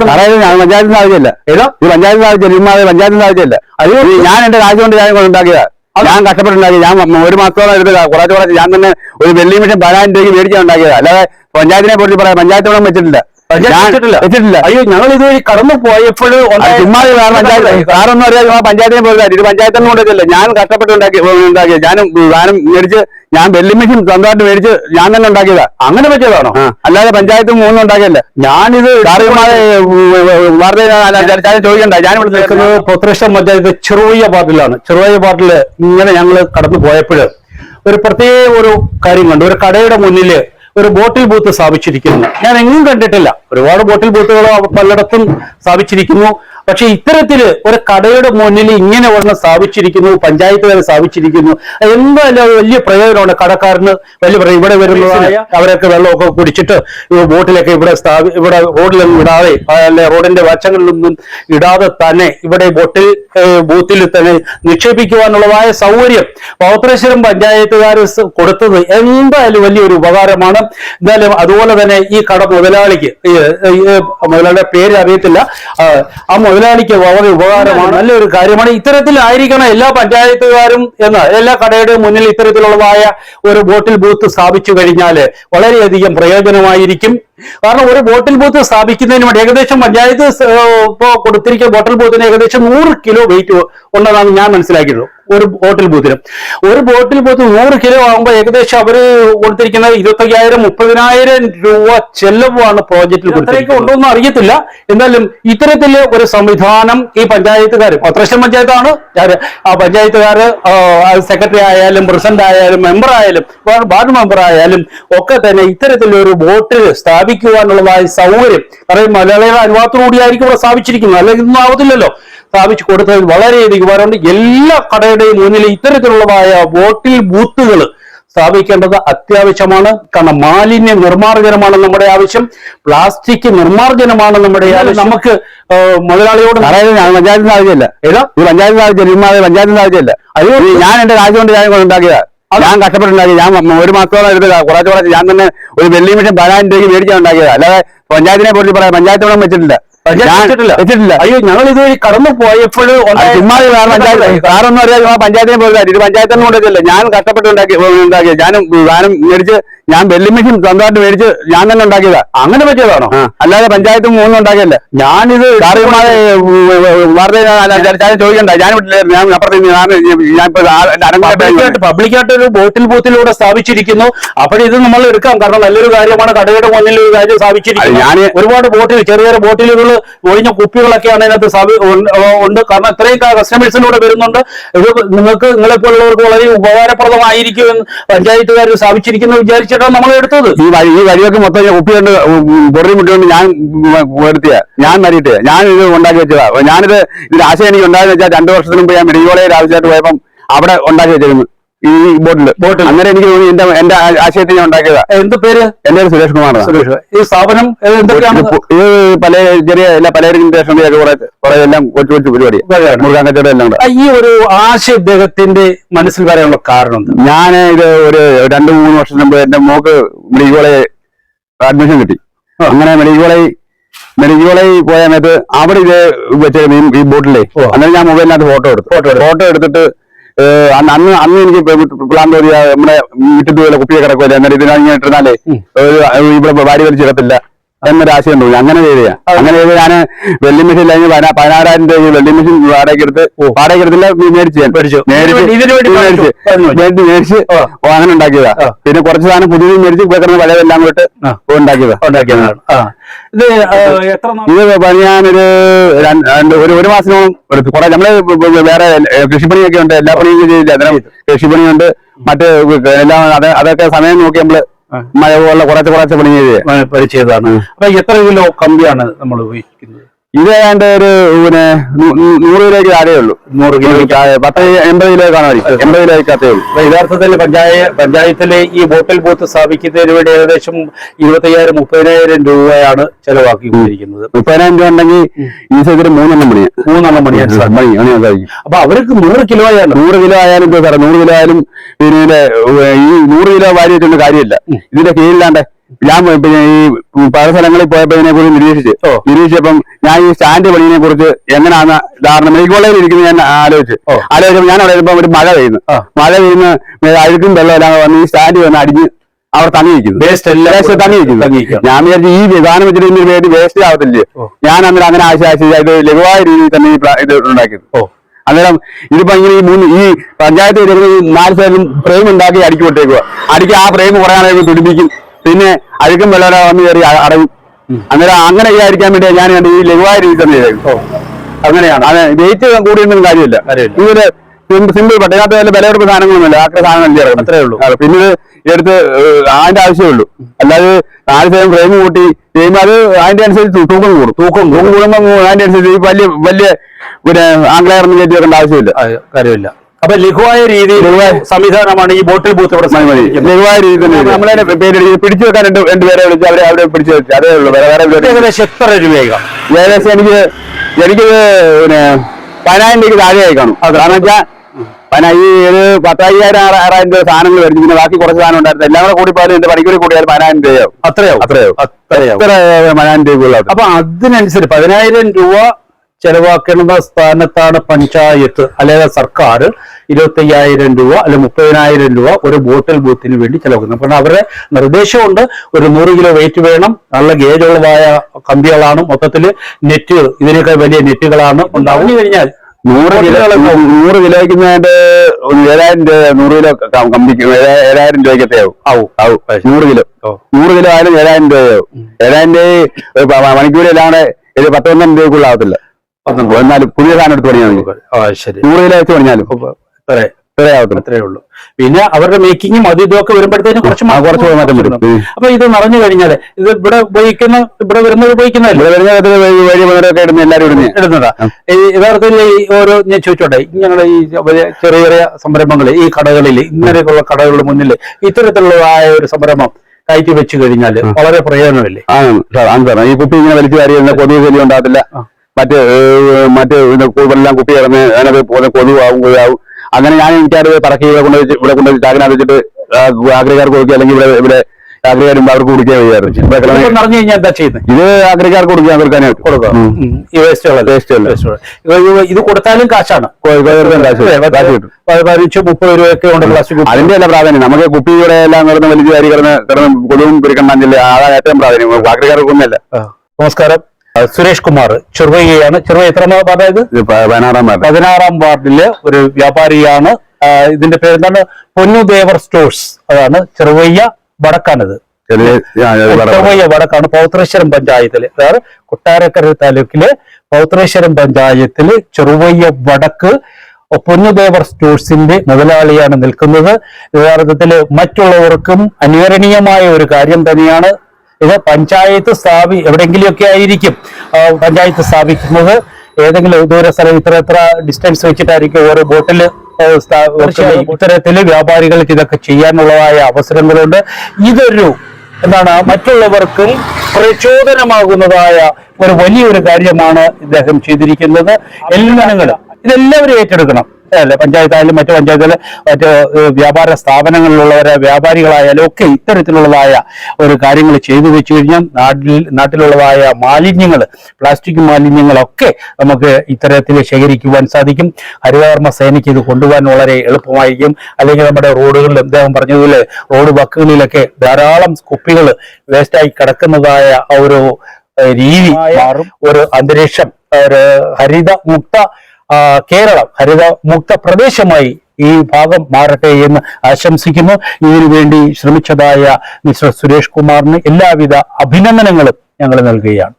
പഞ്ചായത്തിന്റെ ആവശ്യമില്ല. ഏതാ? ഇത് പഞ്ചായത്തിന്റെ ആവശ്യമില്ല ഇമ്മാതെ പഞ്ചായത്തിന്റെ ആവശ്യമില്ല. അത് ഞാൻ എന്റെ കാശ് കൊണ്ട് ഞാൻ ഉണ്ടാക്കിയതാ ഞാൻ കഷ്ടപ്പെട്ടുണ്ടാക്കി. ഞാൻ ഒരു മാസത്തോളം എടുത്ത് കുറച്ച് കുറച്ച് ഞാൻ തന്നെ ഒരു വെള്ളി മിഷൻ പതിനായിരം രൂപയ്ക്ക് മേടിച്ചാൽ ഉണ്ടാക്കിയതാ. അല്ലാതെ പഞ്ചായത്തിനെ കുറിച്ച് പറയാം പഞ്ചായത്തോളം വെച്ചിട്ടില്ല. വെച്ചിട്ടില്ല? അയ്യോ ഞങ്ങൾ ഇതുവഴി കടന്നു പോയപ്പോഴും വേറൊന്നും അറിയാതെ പഞ്ചായത്തിനെ പോയി ഇത് പഞ്ചായത്തിനും കൊണ്ടില്ല ഞാൻ കഷ്ടപ്പെട്ട് ഉണ്ടാക്കി ഉണ്ടാക്കിയത്. ഞാനും ഞാനും മേടിച്ച് ഞാൻ വെള്ളി മെഷീൻ സ്വന്തമായിട്ട് മേടിച്ച് ഞാൻ തന്നെ ഉണ്ടാക്കിയതാ. അങ്ങനെ പറ്റിയതാണോ? അല്ലാതെ പഞ്ചായത്ത് മൂന്നും ഉണ്ടാക്കിയല്ല? ഞാനിത് ചോദിക്കണ്ട. ഞാൻ ഇവിടെ നിൽക്കുന്നത് പൊത്രേശ്വരം പഞ്ചായത്ത് ചെറുവയ്യ പാട്ടിലാണ് ചെറുവയ്യ പാട്ടിൽ ഇങ്ങനെ ഞങ്ങൾ കടന്നു പോയപ്പോൾ ഒരു പ്രത്യേക ഒരു കാര്യം കണ്ടു. ഒരു കടയുടെ മുന്നിൽ ഒരു ബോട്ടിൽ ബൂത്ത് സ്ഥാപിച്ചിരിക്കുന്നു. ഞാൻ എങ്ങും കണ്ടിട്ടില്ല. ഒരുപാട് ബോട്ടിൽ ബൂത്തുകൾ പലയിടത്തും സ്ഥാപിച്ചിരിക്കുന്നു. പക്ഷെ ഇത്തരത്തിൽ ഒരു കടയുടെ മുന്നിൽ ഇങ്ങനെ ഒരെണ്ണം സ്ഥാപിച്ചിരിക്കുന്നു പഞ്ചായത്ത് വരെ സ്ഥാപിച്ചിരിക്കുന്നു എന്തായാലും വലിയ പ്രയോജനമാണ് കടക്കാരന് വലിയ പ്രയോജനം. ഇവിടെ വരുന്നതായ അവരൊക്കെ വെള്ളമൊക്കെ കുടിച്ചിട്ട് ഈ ബോട്ടിലൊക്കെ ഇവിടെ സ്ഥാപി ഇവിടെ റോഡിലൊന്നും ഇടാതെ അല്ലെ റോഡിന്റെ വശങ്ങളിലൊന്നും ഇടാതെ തന്നെ ഇവിടെ ബോട്ടിൽ ബൂത്തിൽ തന്നെ നിക്ഷേപിക്കുവാനുള്ളതായ സൗകര്യം പൗത്രശ്വരം പഞ്ചായത്തുകാർ കൊടുത്തത് എന്തായാലും വലിയൊരു ഉപകാരമാണ്. എന്തായാലും അതുപോലെ തന്നെ ഈ കട മുതലാളിക്ക് മുതലാളിയുടെ പേര് അറിയത്തില്ല. ആ, മുതലാളിക്ക് വളരെ ഉപകാരമാണ്. നല്ലൊരു കാര്യമാണ്. ഇത്തരത്തിലായിരിക്കണം എല്ലാ പഞ്ചായത്തുകാരും എന്ന എല്ലാ കടയുടെയും മുന്നിൽ ഇത്തരത്തിലുള്ളതായ ഒരു ബോട്ടിൽ ബൂത്ത് സ്ഥാപിച്ചു കഴിഞ്ഞാൽ വളരെയധികം പ്രയോജനമായിരിക്കും. കാരണം ഒരു ബോട്ടിൽ ബൂത്ത് സ്ഥാപിക്കുന്നതിന് വേണ്ടി ഏകദേശം പഞ്ചായത്ത് ഇപ്പോ കൊടുത്തിരിക്കുന്ന ബോട്ടിൽ ബൂത്തിന് ഏകദേശം നൂറ് കിലോ വെയിറ്റ് ഉണ്ടെന്നാണ് ഞാൻ മനസ്സിലാക്കിയിട്ടുള്ളത്. ഒരു ബോട്ടിൽ ബൂത്തിന് ഒരു ബോട്ടിൽ ബൂത്ത് നൂറ് കിലോ ആകുമ്പോൾ ഏകദേശം അവർ കൊടുത്തിരിക്കുന്നത് ഇരുപത്തയ്യായിരം മുപ്പതിനായിരം രൂപ ചെലവാണ് പ്രോജക്റ്റിൽ കൊടുത്തിരിക്കുന്നത്. ഉണ്ടോന്ന് അറിയത്തില്ല. എന്നാലും ഇത്തരത്തിൽ ഒരു സംവിധാനം ഈ പഞ്ചായത്തുകാർ പത്രശ്ശം പഞ്ചായത്താണ്. ആ പഞ്ചായത്തുകാർ സെക്രട്ടറി ആയാലും പ്രസിഡന്റ് ആയാലും മെമ്പർ ആയാലും വാർഡ് മെമ്പർ ആയാലും ഒക്കെ തന്നെ ഇത്തരത്തിലൊരു ബോട്ട് സ്ഥാപിക്കുവാനുള്ളതായ സൗകര്യം. കാരണം മലയാളികളുടെ അനുവാദത്തോടുകൂടിയായിരിക്കും ഇവിടെ സ്ഥാപിച്ചിരിക്കുന്നത്. അല്ലെങ്കിൽ ഇതൊന്നും ആവത്തില്ലല്ലോ. സ്ഥാപിച്ചു കൊടുത്തതിൽ വളരെയധികം ഉപകാരമുണ്ട് എല്ലാ കടയുടെയും മുന്നിൽ ഇത്തരത്തിലുള്ളതായ വോട്ടിൽ ബൂത്തുകൾ സ്ഥാപിക്കേണ്ടത് അത്യാവശ്യമാണ്. കാരണം മാലിന്യ നിർമ്മാർജനമാണ് നമ്മുടെ ആവശ്യം. പ്ലാസ്റ്റിക് നിർമ്മാർജനമാണ് നമ്മുടെ നമുക്ക് മുതലാളിയോട് ഞാൻ പഞ്ചായത്തിന്റെ ആവശ്യമില്ല. ഏതാ? ഇത് പഞ്ചായത്തിന്റെ ആവശ്യമില്ല പഞ്ചായത്തിന്റെ ആവശ്യമില്ല. അത് ഞാൻ എന്റെ രാജ്യമുണ്ട് കൊണ്ട് ഞാൻ ഉണ്ടാക്കിയതാ ഞാൻ കഷ്ടപ്പെട്ടുണ്ടാക്കി. ഞാൻ ഒരു മാസത്തോളം എടുത്ത് കുറച്ച് കുറച്ച് ഞാൻ തന്നെ ഒരു വെള്ളി മിഷൻ പതിനായിരം രൂപയ്ക്ക് മേടിക്കാൻ ഉണ്ടാക്കിയതാ. അല്ലാതെ പഞ്ചായത്തിനെ കുറിച്ച് പറയാം പഞ്ചായത്തോളം വെച്ചിട്ടില്ല. വെച്ചിട്ടില്ല? അയ്യോ ഞങ്ങൾ ഇതുവഴി കടന്നു പോയപ്പോൾ സാറൊന്നും അറിയാതെ ചുമ്മാ പഞ്ചായത്തിനെ പോയി ഇത് പഞ്ചായത്തിനും കൊണ്ടില്ല ഞാൻ കഷ്ടപ്പെട്ട് ഉണ്ടാക്കി ഉണ്ടാക്കിയത്. ഞാനും ഞാനും മേടിച്ച് ഞാൻ വെള്ളി മെഷീൻ സ്വന്തമായിട്ട് മേടിച്ച് ഞാൻ തന്നെ ഉണ്ടാക്കിയതാ. അങ്ങനെ പറ്റിയതാണോ? അല്ലാതെ പഞ്ചായത്തും മൂന്നും ഉണ്ടാക്കിയല്ല? ഞാനിത് വാർത്ത ചോദിക്കണ്ട. ഞാൻ വിട്ടില്ലായിരുന്നു ഞാൻ അപ്പുറത്ത് ഞാൻ പബ്ലിക്കായിട്ട് ഒരു ബോട്ടിൽ ബൂത്തിലൂടെ സ്ഥാപിച്ചിരിക്കുന്നു. അപ്പോഴിത് നമ്മൾ എടുക്കാം. കാരണം നല്ലൊരു കാര്യമാണ്. കടയുടെ മുന്നിൽ ഒരു കാര്യം സ്ഥാപിച്ചിരിക്കുന്നു. ഞാൻ ഒരുപാട് ബോട്ടിൽ ചെറിയ ചെറിയ ബോട്ടിലുകൾ ഒഴിഞ്ഞ കുപ്പികളൊക്കെയാണ് ഇതിനകത്ത് സ്ഥാപി- ഉണ്ട്- കാരണം ഇത്രയും കസ്റ്റമേഴ്സിലൂടെ വരുന്നുണ്ട്. ഇത് നിങ്ങൾക്ക് നിങ്ങളെപ്പോലുള്ളവർക്ക് വളരെ ഉപകാരപ്രദമായിരിക്കും എന്ന് പഞ്ചായത്തുകാർ സ്ഥാപിച്ചിരിക്കുന്നു വിചാരിച്ചിട്ടാണ് നമ്മൾ എടുത്തത്. ഈ വഴി ഈ വഴിയൊക്കെ മൊത്തം ഞാൻ കുപ്പി കൊണ്ട് പൊറി മുട്ടുകൊണ്ട് ഞാൻ എടുത്തിയ ഞാൻ മരിയിട്ട്. ഞാൻ ഇത് ഉണ്ടാക്കി വെച്ചതാ. ഞാനിത് ഇതിന്റെ ആശയം എനിക്ക് ഉണ്ടായെന്ന് വെച്ചാൽ രണ്ടു വർഷത്തിന് മുമ്പ് ഞാൻ മെഡിക്കൽ ആവശ്യമായിട്ട് പോയപ്പം അവിടെ ഉണ്ടാക്കി വെച്ചിരുന്നു. ഈ ബോട്ടിൽ ബോട്ടിൽ. അങ്ങനെ എനിക്ക് തോന്നി എന്റെ എന്റെ ആശയത്തിൽ ഞാൻ ഉണ്ടാക്കിയതാ. എന്ത് പേര്? എന്റെ പേര് സുരേഷ് കുമാർ സുരേഷ്. ഈ സ്ഥാപനം എന്തൊക്കെയാണ്? ഇത് പല ചെറിയ എല്ലാ കുറെ കുറെ എല്ലാം കൊച്ചു കൊച്ചു പരിപാടി. പരിപാടിയാണ്. കച്ചവടം എല്ലാം കൂടെ ഈ ഒരു ആശയ ഇദ്ദേഹത്തിന്റെ മനസ്സിൽ വരാനുള്ള കാരണം ഞാൻ ഇത് ഒരു രണ്ടു മൂന്ന് വർഷം മുമ്പ് എന്റെ മോക്ക് മെഡിക്കൽ കോളേജ് അഡ്മിഷൻ കിട്ടി. അങ്ങനെ മെഡിക്കൽ കോളേജ് മെഡിക്കൽ കോളേജ് പോയ സമയത്ത് അവിടെ ഇത് വെച്ചിരുന്നു ഈ- ബോട്ടിലെ. അന്നേരം ഞാൻ മൊബൈലിനകത്ത് ഫോട്ടോ എടുത്തു. ഫോട്ടോ എടുത്തു. ഫോട്ടോ എടുത്തിട്ട് അന്ന് അന്ന് എനിക്ക് പ്ലാൻ തോന്നിയ നമ്മുടെ വീട്ടിൽ കുപ്പിയെ കിടക്കുമല്ലേ അന്നേരം ഇതിനങ്ങനെ ഇട്ടിരുന്നാലേ ഉം. ഒരു ഇവിടെ വാരി വലിച്ചിടത്തില്ല എന്നൊരു ആശയം തോന്നി അങ്ങനെ ചെയ്തേ അങ്ങനെ ചെയ്ത് ഞാൻ വെള്ളി മെഷീൻ കഴിഞ്ഞ് പതിനാ- പതിനാറായിരം രൂപ വെള്ളി മെഷീൻ വാടകയ്ക്ക് എടുത്ത് വാടകയ്ക്ക് എടുത്തില്ല മേടിച്ച് ഞാൻ. മേടിച്ചു. അങ്ങനെ ഉണ്ടാക്കിയതാ. പിന്നെ കുറച്ച് സാധനം പുതിയ മേടിച്ച് കിടക്കുന്ന പഴയതെല്ലാം കൂട്ട്. ഉണ്ടാക്കിയതാ. ഉണ്ടാക്കിയതാണ്. ഇത് ഇത് പണിയാനൊരു രണ്ട് ഒരു ഒരു മാസത്തിനോളം എടുത്തു. കുറെ നമ്മൾ വേറെ കൃഷിപ്പണിയൊക്കെ ഉണ്ട്. എല്ലാ പണിയും ചെയ്തില്ല. അന്നേരം കൃഷിപ്പണിയുണ്ട്. മറ്റ് എല്ലാം അതൊക്കെ സമയം നോക്കി നമ്മൾ. മഴ പോലുള്ള കുറച്ച് കുറച്ച് പണി ചെയ്ത് പരിചയതാണ് അപ്പൊ എത്ര കിലോ കമ്പിയാണ് നമ്മൾ ഉപയോഗിക്കുന്നത്? ഇത് ഏതാണ്ട് ഒരു പിന്നെ നൂറ് കിലോയ്ക്ക് താഴെ ഉള്ളൂ നൂറ് കിലോ പത്ത് എൺപത് കിലോ കാണുമായിരിക്കും എൺപത് കിലോയ്ക്കകത്തേ ഉള്ളൂ. അപ്പൊ യഥാർത്ഥത്തിൽ പഞ്ചായത്ത് പഞ്ചായത്തിലെ ഈ ബോട്ടിൽ ബൂത്ത് സ്ഥാപിക്കുന്നതിന് വേണ്ടി ഏകദേശം ഇരുപത്തയ്യായിരം മുപ്പതിനായിരം രൂപയാണ് ചെലവാക്കിക്കൊണ്ടിരിക്കുന്നത്. മുപ്പതിനായിരം രൂപ ഉണ്ടെങ്കിൽ ഈ സൗകര്യം മൂന്നെണ്ണം പണിയാ. മൂന്നെണ്ണം മണിയാണ് മണി സാധിക്കും. അപ്പൊ അവർക്ക് നൂറ് കിലോ ആയാലും? നൂറ് കിലോ ആയാലും സാറേ നൂറ് കിലോ ആയാലും പിന്നെ ഈ നൂറ് കിലോ വാരി കാര്യമില്ല. ഇതിന്റെ കീഴിലാണ്ട് ഞാൻ പിന്നെ ഈ പല സ്ഥലങ്ങളിൽ പോയപ്പോ ഇതിനെ കുറിച്ച് നിരീക്ഷിച്ച്. നിരീക്ഷിച്ചപ്പം ഞാൻ ഈ സ്റ്റാൻഡ് പണിയെ കുറിച്ച് എങ്ങനെയാന്ന് ധാരണ? മെഡിക്കൽ കോളേജിൽ ഇരിക്കുന്ന ഞാൻ ആലോചിച്ചു. ആലോചിച്ചപ്പോ ആലോചിച്ചപ്പോൾ ഞാൻ അവിടെ ഒരു മഴ പെയ്യുന്നു. മഴ പെയ്യുന്ന അഴുക്കും വെള്ളം എല്ലാം വന്ന് ഈ സ്റ്റാൻഡ് വന്ന് അടിഞ്ഞ് അവർ തങ്ങിയിരിക്കുന്നു. തങ്ങിയിരിക്കുന്നു. ഞാൻ വിചാരിച്ചു ഈ വിധാനം വെച്ചിട്ട് ഇതിന് വേണ്ടി വേസ്റ്റ് ആവത്തില്ലേ? ഞാൻ അന്നേരം അങ്ങനെ ആശ ഇത് ലഘുവായ രീതിയിൽ തന്നെ ഇത് ഉണ്ടാക്കിയത്. അന്നേരം ഇതിപ്പോ ഇങ്ങനെ ഈ മൂന്ന് ഈ പഞ്ചായത്ത് നാല് സൈഡിലും ഫ്രെയിം ഉണ്ടാക്കി അടുക്കി വിട്ടേക്കുക അടുക്കി ആ ഫ്രെയിം കുറെ നാളെ തുടിപ്പിക്കും. പിന്നെ അഴുക്കും വെള്ളം വന്ന് കയറി അ- അടയും അന്നേരം അങ്ങനെ ചെയ്യാതിരിക്കാൻ വേണ്ടി ഞാൻ കണ്ട് ഈ ലഘുവായ രീതി തന്നെ ചെയ്തു അങ്ങനെയാണ്. അത് വെയിറ്റ് കൂടിയൊന്നും കാര്യമില്ല. ഇതൊരു സിമ്പിൾ പട്ടണത്ത് വല്ല വിലയെടുപ്പ് സാധനങ്ങളൊന്നുമില്ല. ആക്കെ സാധനം ചേർക്കണം അത്രേ ഉള്ളൂ. പിന്നെ എടുത്ത് അതിന്റെ ആവശ്യമേ ഉള്ളൂ. അല്ലാതെ നാല് സൈഡും ഫ്രെയിം കൂട്ടി ചെയ്യുമ്പോൾ അത് അതിന്റെ അനുസരിച്ച് തൂക്കം കൂടും. തൂക്കം തൂക്കം കൂടുമ്പോൾ അതിന്റെ അനുസരിച്ച് വലിയ വലിയ പിന്നെ ആംഗ്ലയറൊന്നും കയറ്റി വെക്കേണ്ട ആവശ്യമില്ല. കാര്യമില്ല. അപ്പൊ ലഘുവായ രീതിയിൽ സംവിധാനമാണ് ഈ ബോട്ടിൽ ബൂത്ത് ഇവിടെ ലഘുവായ രീതിയിൽ നമ്മളെ പേര് പിടിച്ചു വെക്കാൻ രണ്ട് രണ്ടുപേരെ വിളിച്ച് അവരെ അവരെ പിടിച്ചു വെച്ചു അതേ ഉള്ളൂ. വേറെ വേറെ ഏകദേശം എത്ര രൂപയാകാം ഏകദേശം എനിക്ക് എനിക്കിത് പിന്നെ പതിനായിരം രൂപയ്ക്ക് താഴെയായി കാണും കാരണം വെച്ചാൽ പതിനാ ഈ ഒരു പത്തയ്യായിരം ആറ് ആറായിരം രൂപ സാധനങ്ങൾ മേടിച്ചു പിന്നെ ബാക്കി കുറച്ച് സാധനം ഉണ്ടായിരുന്നു. എല്ലാം കൂടെ കൂടി പോയാലും എന്റെ പണിക്കൂടി കൂടിയാൽ പതിനായിരം രൂപയാവും അത്രയാവും അത്രയാവും അത്രയാവും പതിനായിരം രൂപയുള്ള അപ്പൊ അതിനനുസരിച്ച് പതിനായിരം രൂപ ചെലവാക്കേണ്ട സ്ഥാനത്താണ് പഞ്ചായത്ത് അല്ലെങ്കിൽ സർക്കാർ ഇരുപത്തി അയ്യായിരം രൂപ അല്ലെങ്കിൽ മുപ്പതിനായിരം രൂപ ഒരു ബോട്ടിൽ ബൂത്തിന് വേണ്ടി ചെലവാക്കുന്നത് അപ്പം അവരുടെ നിർദ്ദേശമുണ്ട് ഒരു നൂറ് കിലോ വെയിറ്റ് വേണം നല്ല ഗേജുള്ളതായ കമ്പികളാണ് മൊത്തത്തിൽ നെറ്റ് ഇതിനൊക്കെ വലിയ നെറ്റുകളാണ് ഉണ്ടാവുന്നു കഴിഞ്ഞാൽ നൂറ് കിലോ നൂറ് കിലോയ്ക്ക് ഏഴായിരം രൂപ നൂറ് കിലോ കമ്പിക്ക് ഏഴാ- ഏഴായിരം രൂപയ്ക്കത്തെ ആവും. ആവും. ആവും. നൂറ് കിലോ. നൂറ് കിലോ ആയാലും ഏഴായിരം രൂപയാവും. ഏഴായിരം രൂപ മണിക്കൂറിലാണ് ഒരു പത്തൊന്നും രൂപക്കുള്ള ആവത്തില്ല എന്നാലും പുതിയ സാധനം എടുത്ത് പണിയാൽ ശരി. നൂറ് കിലോ വെച്ച് പണിഞ്ഞാലും അത്രേ ഉള്ളൂ. പിന്നെ അവരുടെ മേക്കിങ്ങും അത് ഇതൊക്കെ വരുമ്പോഴത്തേക്കും കുറച്ച് കുറച്ച് മാറ്റം വരും. അപ്പൊ ഇത് നിറഞ്ഞു കഴിഞ്ഞാൽ ഇത് ഇവിടെ ഉപയോഗിക്കുന്ന ഇവിടെ വരുന്നത് ഉപയോഗിക്കുന്നതല്ലേ? ഇവിടെ വരുന്ന വഴി വഴി ഇടുന്ന എല്ലാവരും ഇടുന്നേ. ഇടുന്നതാ. ഈ യഥാർത്ഥത്തിൽ ഈ ഓരോ ഞാൻ ചോദിച്ചോട്ടെ ഞങ്ങളുടെ ഈ ചെറിയ ചെറിയ സംരംഭങ്ങൾ ഈ കടകളിൽ ഇങ്ങനെയൊക്കെയുള്ള കടകളുടെ മുന്നിൽ ഇത്തരത്തിലുള്ളതായ ഒരു സംരംഭം കയറ്റി വെച്ചു കഴിഞ്ഞാൽ വളരെ പ്രയോജനമില്ലേ? ആണ് സാർ ആണ് സാർ. ഈ കുപ്പി ഇങ്ങനെ വലിച്ചു കാര്യം കൊതുക് ശല്യം ഉണ്ടാകത്തില്ല. മറ്റ് മറ്റേ എല്ലാം കുപ്പി കിടന്ന് അതിനകത്ത് പോലെ കൊതുവാകും കൊതുവാകും അങ്ങനെ ഞാൻ എനിക്കത് പറക്കി ഇവിടെ കൊണ്ട് വെച്ച് ഇവിടെ കൊണ്ട് ചാക്കിനകത്ത് വെച്ചിട്ട് ആഗ്രഹക്കാർക്ക് കൊടുക്കുക അല്ലെങ്കിൽ ഇവിടെ ഇവിടെ ആഗ്രഹക്കാരും അവർക്ക് കുടിക്കാൻ ചെയ്യുന്നത് ഇത് ആഗ്രഹക്കാർക്ക് കൊടുക്കുക. ഇത് കൊടുത്താലും കാശാണ്. പതിനഞ്ച് മുപ്പത് രൂപയൊക്കെ ഉണ്ട് പ്ലാസ്റ്റിക് അതിന്റെ അല്ല പ്രാധാന്യം. നമുക്ക് കുപ്പിയുടെ എല്ലാം കിടന്ന് വലിയ കാര്യം കിടന്ന് കിടന്ന് കൊതുകും പിരിക്കണ്ടെന്നില്ല അതാണ് ഏറ്റവും പ്രാധാന്യം. ആഗ്രഹക്കാർക്കൊന്നുമല്ല. നമസ്കാരം. സുരേഷ് കുമാർ ചെറുവയ്യാണ് ചെറുവ എത്ര വാർഡായത് പതിനാറാം വാർഡ് പതിനാറാം വാർഡിലെ ഒരു വ്യാപാരിയാണ്. ഇതിന്റെ പേരെന്താണ് പൊന്നുദേവർ സ്റ്റോഴ്സ്. അതാണ് ചെറുവയ്യ വടക്കാണിത്. ചെറുവയ്യ വടക്കാണ് പൗത്രേശ്വരം പഞ്ചായത്തിൽ. അതായത് കൊട്ടാരക്കര താലൂക്കിലെ പൗത്രേശ്വരം പഞ്ചായത്തിൽ ചെറുവയ്യ വടക്ക് പൊന്നുദേവർ സ്റ്റോഴ്സിന്റെ മുതലാളിയാണ് നിൽക്കുന്നത്. യഥാർത്ഥത്തിൽ മറ്റുള്ളവർക്കും അനുകരണീയമായ ഒരു കാര്യം തന്നെയാണ്. ഇത് പഞ്ചായത്ത് സ്ഥാപി എവിടെയെങ്കിലുമൊക്കെ ആയിരിക്കും. പഞ്ചായത്ത് സ്ഥാപിക്കുന്നത് ഏതെങ്കിലും ദൂര സ്ഥലം ഇത്ര എത്ര ഡിസ്റ്റൻസ് വെച്ചിട്ടായിരിക്കും ഓരോ ബോട്ടിൽ ഇത്തരത്തിൽ വ്യാപാരികൾക്ക് ഇതൊക്കെ ചെയ്യാനുള്ളതായ അവസരങ്ങളുണ്ട്. ഇതൊരു എന്താണ് മറ്റുള്ളവർക്കും പ്രചോദനമാകുന്നതായ ഒരു വലിയൊരു കാര്യമാണ് ഇദ്ദേഹം ചെയ്തിരിക്കുന്നത്. എല്ലാ ഇതെല്ലാവരും ഏറ്റെടുക്കണം. അല്ലെ പഞ്ചായത്തായാലും മറ്റു പഞ്ചായത്തിലെ മറ്റ് വ്യാപാര സ്ഥാപനങ്ങളിലുള്ളവരെ വ്യാപാരികളായാലും ഒക്കെ ഇത്തരത്തിലുള്ളതായ ഒരു കാര്യങ്ങൾ ചെയ്തു വെച്ചു കഴിഞ്ഞാൽ നാട്ടിൽ നാട്ടിലുള്ളതായ മാലിന്യങ്ങൾ പ്ലാസ്റ്റിക് മാലിന്യങ്ങളൊക്കെ നമുക്ക് ഇത്തരത്തിൽ ശേഖരിക്കുവാൻ സാധിക്കും. ഹരിതകർമ്മ സേനയ്ക്ക് ഇത് കൊണ്ടുപോകാൻ വളരെ എളുപ്പമായിരിക്കും. അല്ലെങ്കിൽ നമ്മുടെ റോഡുകളിൽ അദ്ദേഹം പറഞ്ഞതുപോലെ റോഡ് വക്കുകളിലൊക്കെ ധാരാളം കുപ്പികൾ വേസ്റ്റായി കിടക്കുന്നതായ ഒരു രീതി ഒരു അന്തരീക്ഷം ഒരു ഹരിത മുക്ത കേരളം ഹരിത മുക്ത പ്രദേശമായി ഈ ഭാഗം മാറട്ടെ എന്ന് ആശംസിക്കുന്നു. ഇതിനുവേണ്ടി ശ്രമിച്ചതായ മിസ്റ്റർ സുരേഷ് കുമാറിന് എല്ലാവിധ അഭിനന്ദനങ്ങളും ഞങ്ങൾ നൽകുകയാണ്.